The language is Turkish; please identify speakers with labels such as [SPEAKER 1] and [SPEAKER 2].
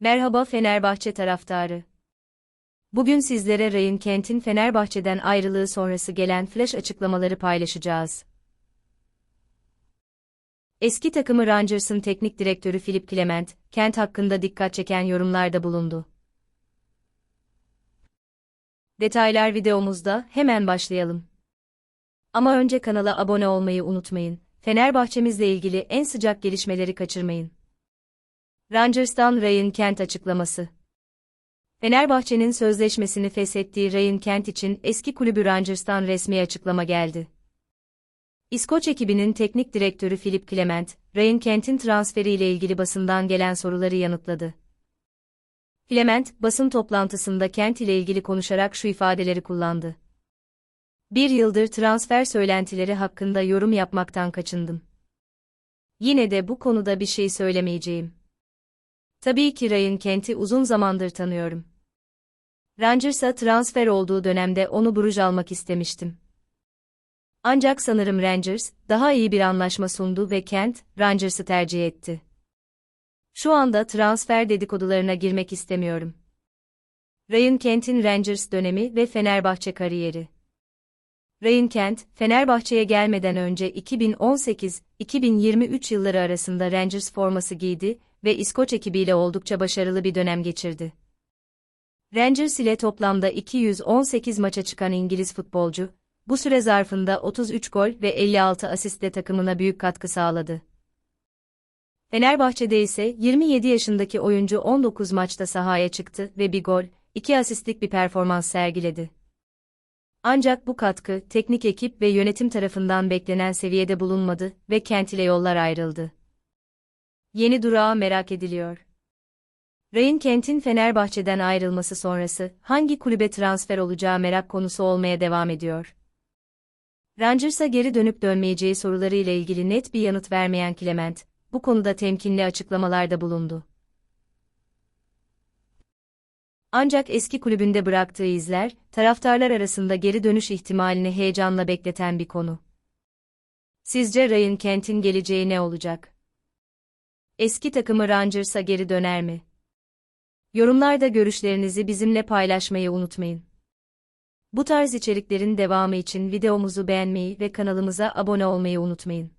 [SPEAKER 1] Merhaba Fenerbahçe taraftarı. Bugün sizlere Ryan Kent'in Fenerbahçe'den ayrılığı sonrası gelen flash açıklamaları paylaşacağız. Eski takımı Rangers'ın teknik direktörü Philip Clement, Kent hakkında dikkat çeken yorumlarda bulundu. Detaylar videomuzda, hemen başlayalım. Ama önce kanala abone olmayı unutmayın. Fenerbahçemizle ilgili en sıcak gelişmeleri kaçırmayın. Rangers'tan Ryan Kent açıklaması. Fenerbahçe'nin sözleşmesini feshettiği Ryan Kent için eski kulübü Rangers'tan resmi açıklama geldi. İskoç ekibinin teknik direktörü Philip Clement, Ryan Kent'in transferiyle ilgili basından gelen soruları yanıtladı. Clement, basın toplantısında Kent ile ilgili konuşarak şu ifadeleri kullandı. Bir yıldır transfer söylentileri hakkında yorum yapmaktan kaçındım. Yine de bu konuda bir şey söylemeyeceğim. Tabii ki Ryan Kent'i uzun zamandır tanıyorum. Rangers'a transfer olduğu dönemde onu Bruges almak istemiştim. Ancak sanırım Rangers, daha iyi bir anlaşma sundu ve Kent, Rangers'ı tercih etti. Şu anda transfer dedikodularına girmek istemiyorum. Ryan Kent'in Rangers dönemi ve Fenerbahçe kariyeri. Ryan Kent, Fenerbahçe'ye gelmeden önce 2018-2023 yılları arasında Rangers forması giydi ve İskoç ekibiyle oldukça başarılı bir dönem geçirdi. Rangers ile toplamda 218 maça çıkan İngiliz futbolcu, bu süre zarfında 33 gol ve 56 asistle takımına büyük katkı sağladı. Fenerbahçe'de ise 27 yaşındaki oyuncu 19 maçta sahaya çıktı ve bir gol, 2 asistlik bir performans sergiledi. Ancak bu katkı, teknik ekip ve yönetim tarafından beklenen seviyede bulunmadı ve Kent ile yollar ayrıldı. Yeni durağı merak ediliyor. Ryan Kent'in Fenerbahçe'den ayrılması sonrası hangi kulübe transfer olacağı merak konusu olmaya devam ediyor. Rangers'a geri dönüp dönmeyeceği soruları ile ilgili net bir yanıt vermeyen Clement, bu konuda temkinli açıklamalarda bulundu. Ancak eski kulübünde bıraktığı izler, taraftarlar arasında geri dönüş ihtimalini heyecanla bekleten bir konu. Sizce Ryan Kent'in geleceği ne olacak? Eski takımı Rangers'a geri döner mi? Yorumlarda görüşlerinizi bizimle paylaşmayı unutmayın. Bu tarz içeriklerin devamı için videomuzu beğenmeyi ve kanalımıza abone olmayı unutmayın.